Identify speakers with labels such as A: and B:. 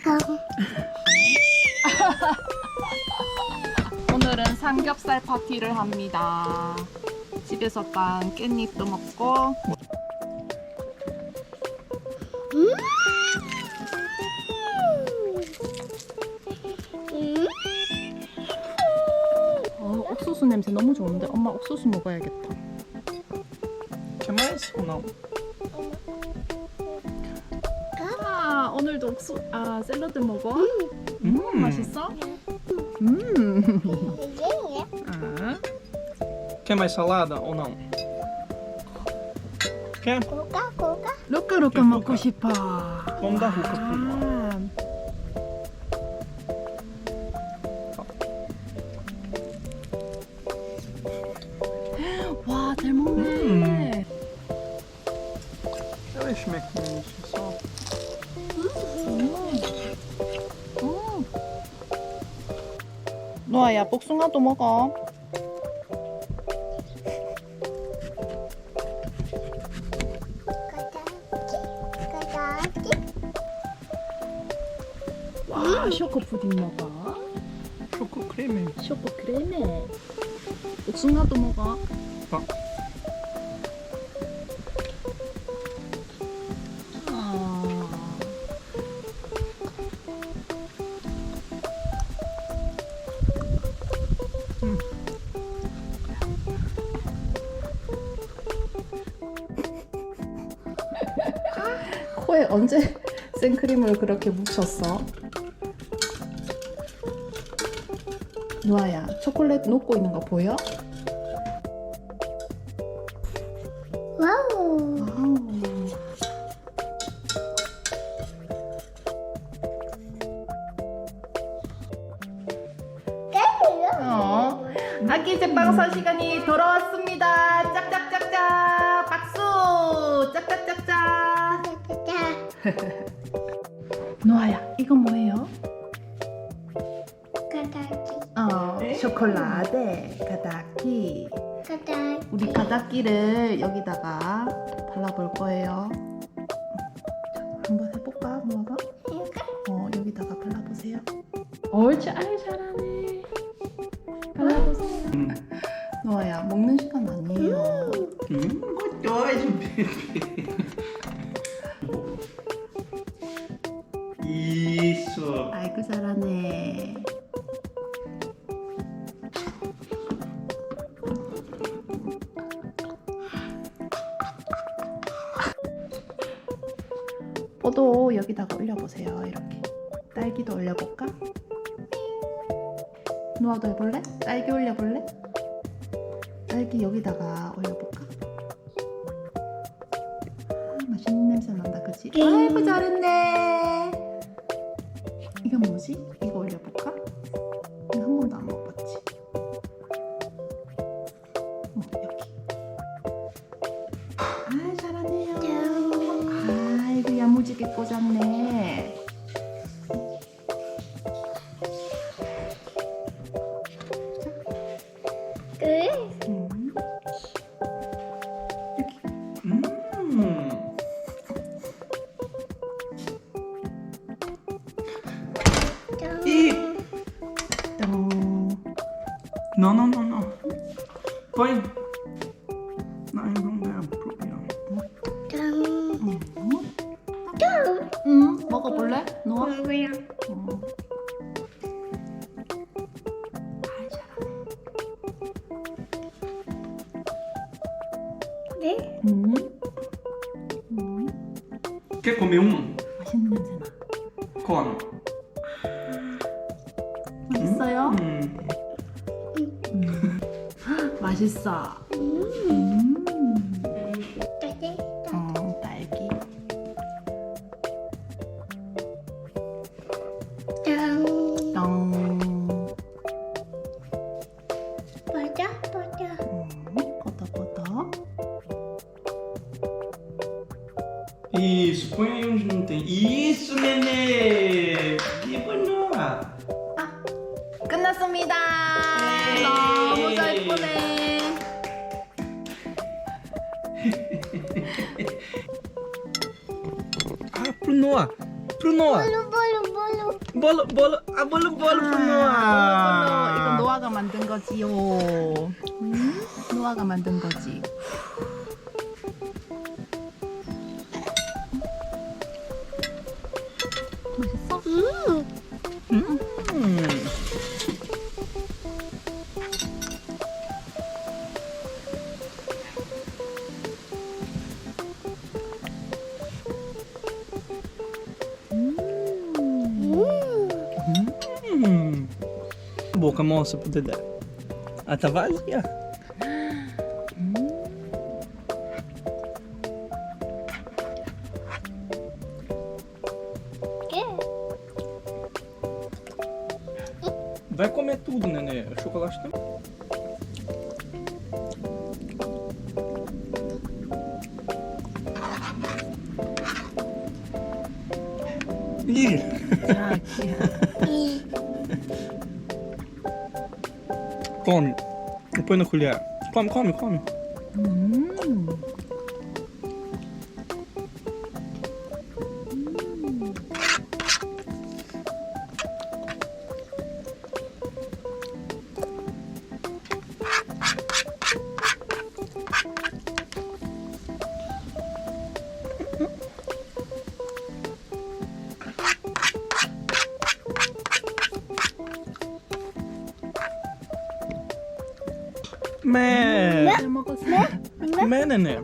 A: 오늘은 삼겹살 파티를 합니다. 집에서 깐 깻잎도 먹고 어, 옥수수 냄새 너무 좋은데 엄마 옥수수 먹어야겠다.
B: Quer mais?
A: 아 오늘도 옥수 아 샐러드 먹어?
B: Hum. 맛있어?
A: 음. Ah.
B: Quer mais salada ou não? Quer?
A: 루카 루카 먹고 싶어. Vamos dar ruca pro Noah.
B: 아.
A: 와, 잘 먹네.
B: Deixa eu ver como
A: 노아야, 복숭아도 먹어. 와, 초코 푸딩 먹어.
B: Choco creme.
A: 초코 크레메. 복숭아도 먹어.
B: 어.
A: 코에 언제 생크림을 그렇게 묻혔어? 누아야, 초콜릿 녹고 있는 거 보여?
C: 와우. 어.
A: 아기 제빵사 시간이 돌아왔습니다. 짝짝짝짝 박수. 짝짝짝짝. 노아야, 이건 뭐예요? 어, 쇼콜라데 가다키.
C: 우리
A: 가닥기를 여기다가 발라볼 거예요. 자, 한번 해볼까, 노아가? 어, 여기다가 발라보세요. 옳지, 아이
B: Isso.
A: 아이고 잘하네. 포도 여기다가 올려보세요. 이렇게 딸기도 올려볼까? 노아도 해볼래? 딸기 올려볼래? 딸기 여기다가 올려볼까? 아, 맛있는 냄새 난다, 그치? 아이고 잘했네. 이건 뭐지? 이거 올려볼까? 이거 한 번도 안 먹어봤지? 어, 여기. 아, 잘하네요. 아이고, 야무지게 꽂았네.
B: Não, não, não, não. Põe. Não, não dá problema.
A: 응, 먹어볼래? 노아?
C: 어. 잘하네.
A: 음. 음.
B: Quer comer um?
A: 맛있는 냄새 나.
B: Come.
A: 맛있어요?
B: Hum.
A: 음. 맛있어.
C: 음.
A: 어, 딸기. 똥. 음, 걷어걷어.
B: Isso, põe aí onde não tem. Isso, nenê! Que bonito!
A: 끝났습니다. 예. 너무 잘 예쁘네.
B: Ah, pro Noah! Pro Noah! 볼로 볼로 아 볼로 볼로 아, 분노아. 이건
A: 노아가 만든 거지요. 음? 노아가 만든 거지. 맛있어?
B: 음. 음. Boca mossa pro Dedé. Ah, tá vazia. Vai comer tudo, nenê. O chocolate tem. Ih! ก่อนกูเป็นนักคุยแหละความความความ Meh. 잘
A: 먹었어.
B: Meh, nenê.